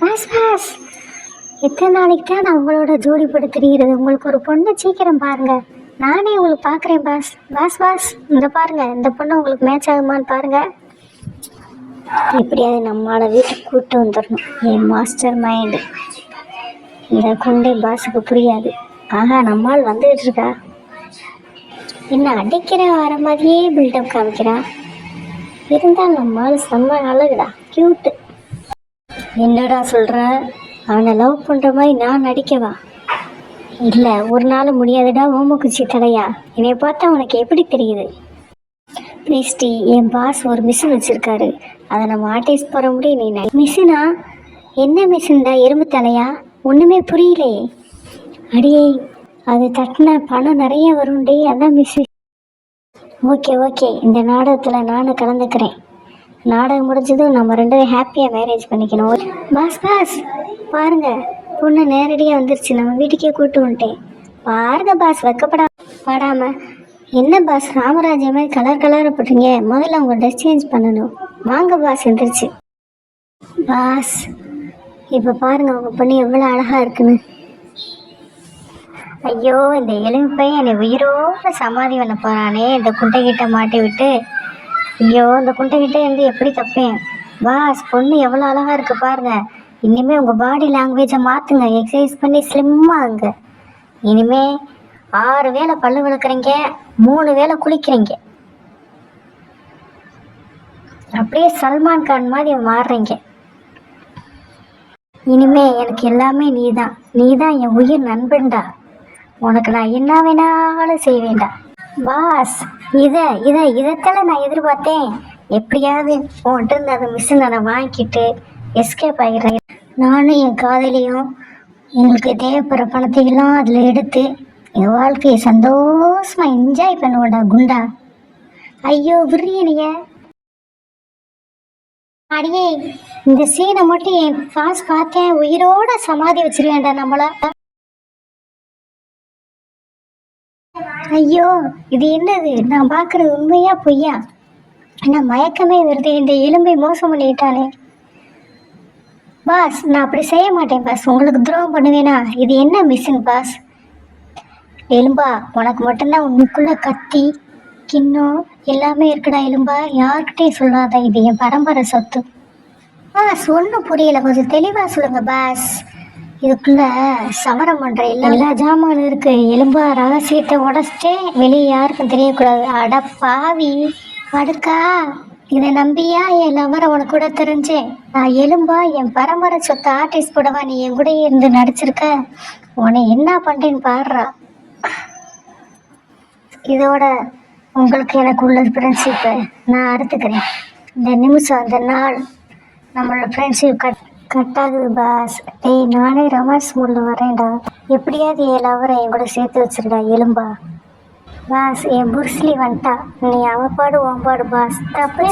Pass pass. எத்தனை நாளைக்கு தான் நான் உங்களோட ஜோடி போட்டு தெரிகிறது உங்களுக்கு ஒரு பொண்ணு சீக்கிரம் பாருங்க. நானே உங்களுக்கு பார்க்குறேன் பாஸ். Pass pass. இந்த பாருங்க. இந்த பொண்ணு உங்களுக்கு மேட்ச் ஆகுமான்னு பாருங்க. எப்படியாவது நம்மளோட வீட்டுக்கு கூப்பிட்டு வந்துடணும். என் மாஸ்டர் மைண்டு இந்த குண்டை பாஸுக்கு புரியாது. ஆஹா நம்மால் வந்துகிட்டு இருக்கா? என்ன அடிக்கிற வர மாதிரியே பில்டப் காமிக்கிறா? இருந்தால் நம்மால் செம்ம அழகுடா. க்யூட்டு என்னடா சொல்கிற அவனை லவ் பண்ணுற மாதிரி நான் நடிக்கவா? இல்லை ஒரு நாள் முடியாதுடா ஓமக்குச்சி தலையா? என்னை பார்த்தா உனக்கு எப்படி தெரியுது? ப்ளீஸ் என் பாஸ் ஒரு மிஷின் வச்சுருக்காரு. அதை நம்ம ஆர்டிஸ்ட் போகிற முடியும் நீ மிஷினா என்ன மிஷின்டா எறும்பு தலையா? ஒன்றுமே புரியலையே. அடியே அது தட்டின பணம் நிறைய வரும்டி அதான் மிஷின் ஓகே ஓகே இந்த நாடகத்தில் நானும் கலந்துக்கிறேன். நாடகம் முடிஞ்சதும் நம்ம ரெண்டு பேரும் ஹாப்பியாக மேரேஜ் பண்ணிக்கணும். Boss boss. பாருங்க பொண்ணு நேரடியாக வந்துருச்சு. நம்ம வீட்டுக்கே கூட்டு வந்துட்டேன். பாருங்க பாஸ். வெக்கப்படா படாம. என்ன பாஸ்? ராமராஜ மாதிரி கலர் கலராக போட்டீங்க முதல்ல உங்கள் ட்ரெஸ் சேஞ்ச் பண்ணணும். வாங்க பாஸ். எந்திரிச்சு. பாஸ் இப்போ பாருங்க உங்கள் பொண்ணு எவ்வளோ அழகாக இருக்குன்னு. ஐயோ இந்த எலும்பை என்னை உயிரோட சமாதி பண்ண போகிறானே இந்த குட்டைக்கிட்ட மாட்டி விட்டு ஐயோ இந்த குண்டைகிட்டே இருந்து எப்படி தப்பேன் பாஸ் பொண்ணு எவ்வளோ அழகாக இருக்கு பாருங்க. இனிமே உங்கள் பாடி லாங்குவேஜை மாற்றுங்க எக்ஸசைஸ் பண்ணி ஸ்லிம்மாகுங்க இனிமே ஆறு வேளை பல்லு விளக்குறீங்க மூணு வேளை குளிக்கிறீங்க. அப்படியே சல்மான் கான் மாதிரி மாறுறீங்க. இனிமே எனக்கு எல்லாமே நீ தான் நீ தான் என் உயிர் நண்பன்டா. உனக்கு நான் என்ன வேணாலும் செய்வேண்டா பாஸ் இதை இதை இதைத்தெல்லாம் நான் எதிர்பார்த்தேன். எப்படியாவது உன்கிட்ட இருந்து அந்த மிஷினை நான் வாங்கிட்டு எஸ்கேப் ஆகிடுறேன் நானும் என் காதலியும் எங்களுக்கு தேவைப்படுற பணத்தையெல்லாம் அதில் எடுத்து என் வாழ்க்கையை சந்தோஷமாக என்ஜாய் பண்ணுவோடா குண்டா. ஐயோ விரியனிய அடியே இந்த சீனை மட்டும் என் பாஸ் பார்த்தேன் உயிரோட சமாதி வச்சிருவேன்டா நம்மள. ஐயோ இது என்னது? நான் பார்க்கறது உண்மையா பொய்யா? ஆனால் மயக்கமே வருது? இந்த எலும்பை மோசம் பண்ணிட்டானே. பாஸ் நான் அப்படி செய்ய மாட்டேன் பாஸ். உங்களுக்கு துரோகம் பண்ணுவேனா? இது என்ன மிஷின் பாஸ்? எலும்பா உனக்கு மட்டும்தான் உனக்குள்ள கத்தி கிண்ணம் எல்லாமே இருக்குடா எலும்பா. யார்கிட்டையும் சொல்லாத இது என் பரம்பரை சொத்து. பாஸ் ஒன்றும் புரியல. கொஞ்சம் தெளிவாக சொல்லுங்கள் பாஸ். இதுக்குள்ள சமரம் பண்ற எல்லா எல்லா ஜாமானும் இருக்கு. எலும்பா ரகசியத்தை உடச்சிட்டு வெளியே யாருக்கும் தெரியக்கூடாது. அட பாவி. அடுக்கா இதை நம்பியா? என் லவரை உனக்கு கூட தெரிஞ்சேன் நான் எலும்பா? என் பரம்பரை சொத்த ஆர்டிஸ்ட் கூடவா நீ என் கூடயே இருந்து நடிச்சிருக்க? உன்னை என்ன பண்றேன்னு பாடுறா. இதோட உங்களுக்கு எனக்கு உள்ள ஃப்ரெண்ட்ஷிப்பை நான் அறுத்துக்கிறேன். இந்த நிமிஷம் அந்த நாள் நம்மளோட ஃப்ரெண்ட்ஷிப் கட் கட் ஆகுது பாஸ். டேய் நானே ரொமான்ஸ் மூடில் வரேன்டா எப்படியாவது என் லவரை என் கூட சேர்த்து வச்சிருடா எலும்பா. பாஸ் என் புருஷ்லி வந்துட்டா. நீ அவன் பாடு உன் பாடு பாஸ். தப்பு